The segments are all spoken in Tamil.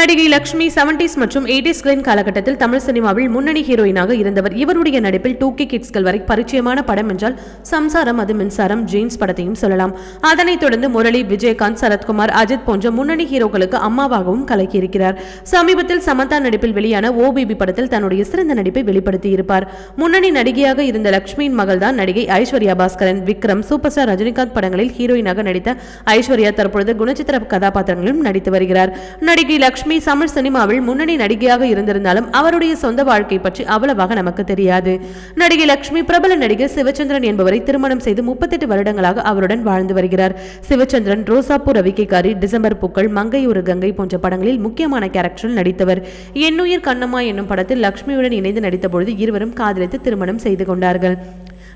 நடிகை லக்ஷ்மி செவன்டிஸ் மற்றும் எயிட்டிஸ்களின் காலகட்டத்தில் தமிழ் சினிமாவில் முன்னணி ஹீரோயினாக இருந்தவர். இவருடைய நடிப்பில் டூ கே கிட்ஸ்கள் வரை பரிச்சயமான படம் என்றால் சம்சாரம் அது மின்சாரம் ஜீன்ஸ் படத்தையும் சொல்லலாம். அதனைத் தொடர்ந்து முரளி விஜயகாந்த் சரத்குமார் அஜித் போன்ற முன்னணி ஹீரோக்களுக்கு அம்மாவாகவும் கலக்கியிருக்கிறார். சமீபத்தில் சமந்தா நடிப்பில் வெளியான ஓபிபி படத்தில் தன்னுடைய சிறந்த நடிப்பை வெளிப்படுத்தியிருப்பார். முன்னணி நடிகையாக இருந்த லக்ஷ்மியின் மகள் தான் நடிகை ஐஸ்வர்யா பாஸ்கரன். விக்ரம் சூப்பர் ஸ்டார் ரஜினிகாந்த் படங்களில் ஹீரோயினாக நடித்த ஐஸ்வர்யா தற்பொழுது குணச்சித்திர கதாபாத்திரங்களிலும் நடித்து வருகிறார். நடிகை லக்ஷ்மி தமிழ் சினிமாவில் முன்னணி நடிகையாக இருந்திருந்தாலும் அவருடைய சொந்த வாழ்க்கை பற்றி அவ்வளவாக நமக்கு தெரியாது. நடிகை லக்ஷ்மி பிரபல நடிகர் சிவச்சந்திரன் என்பவரை திருமணம் செய்து முப்பத்தெட்டு வருடங்களாக அவருடன் வாழ்ந்து வருகிறார். சிவச்சந்திரன் ரோசாப்பூர் ரவிக்கைக்காரி டிசம்பர் பூக்கள் மங்கையூர் கங்கை போன்ற படங்களில் முக்கியமான கேரக்டரில் நடித்தவர். என்னுயிர் கண்ணம்மா என்னும் படத்தில் லக்ஷ்மியுடன் இணைந்து நடித்த பொழுது இருவரும் காதலித்து திருமணம் செய்து கொண்டார்கள்.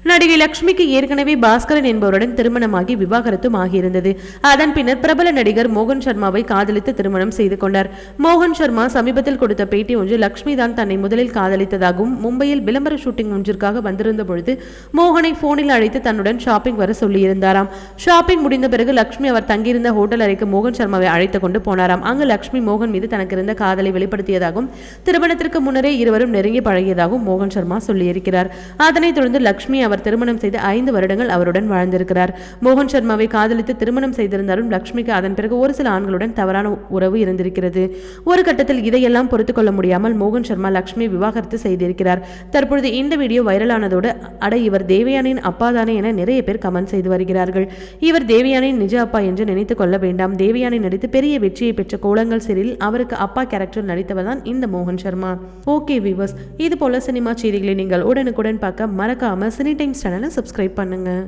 நடிகை லட்சுமிக்கு ஏற்கனவே பாஸ்கரன் என்பவருடன் திருமணமாகி விவாகரத்தும் ஆகியிருந்தது. அதன் பின்னர் பிரபல நடிகர் மோகன் சர்மாவை காதலித்து திருமணம் செய்து கொண்டார். மோகன் சர்மா சமீபத்தில் கொடுத்த பேட்டி ஒன்று லக்ஷ்மி தான் தன்னை முதலில் காதலித்ததாகவும் மும்பையில் விளம்பர ஷூட்டிங் ஒன்றிற்காக வந்திருந்த பொழுது மோகனை போனில் அழைத்து தன்னுடன் ஷாப்பிங் வர சொல்லியிருந்தாராம். ஷாப்பிங் முடிந்த பிறகு லக்ஷ்மி அவர் தங்கியிருந்த ஹோட்டல் அறைக்கு மோகன் சர்மாவை அழைத்துக் கொண்டு போனாராம். அங்கு லக்ஷ்மி மோகன் மீது தனக்கு இருந்த காதலை வெளிப்படுத்தியதாகவும் திருமணத்திற்கு முன்னரே இருவரும் நெருங்கி பழகியதாகவும் மோகன் சர்மா சொல்லியிருக்கிறார். அதனைத் தொடர்ந்து லட்சுமி அவர் அவர் திருமணம் செய்து ஐந்து வருடங்கள் அவருடன் வாழ்ந்திருக்கிறார். மோகன் சர்மாவை காதலித்து திருமணம் செய்திருந்தாலும் லக்ஷ்மிக்கு அதன் பிறகு ஒரு சில ஆண்களுடன் தவறான உறவு இருந்திருக்கிறது. ஒரு கட்டத்தில் இதையெல்லாம் பொறுத்து கொள்ள முடியாமல் மோகன் சர்மா லக்ஷ்மி விவாகரத்து செய்திருக்கிறார். தற்பொழுது இந்த வீடியோ வைரலானதோடு அட இவர் தேவயானின் அப்பாதானே என நிறைய பேர் கமெண்ட் செய்து வருகிறார்கள். இவர் தேவயானின் நிஜ அப்பா என்று நினைத்துக் கொள்ள வேண்டாம். தேவயானி நடித்து பெரிய வெற்றியை பெற்ற கோலங்கள் சீரியல் அவருக்கு அப்பா கேரக்டர் நடித்தவர் தான் இந்த மோகன் சர்மா. ஓகே விவர்ஸ் இது போல சினிமா செய்திகளை நீங்கள் உடனுக்குடன் பார்க்க மறக்காம சினிடை டைம்ஸ் சேனலை சப்ஸ்கிரைப் பண்ணுங்கள்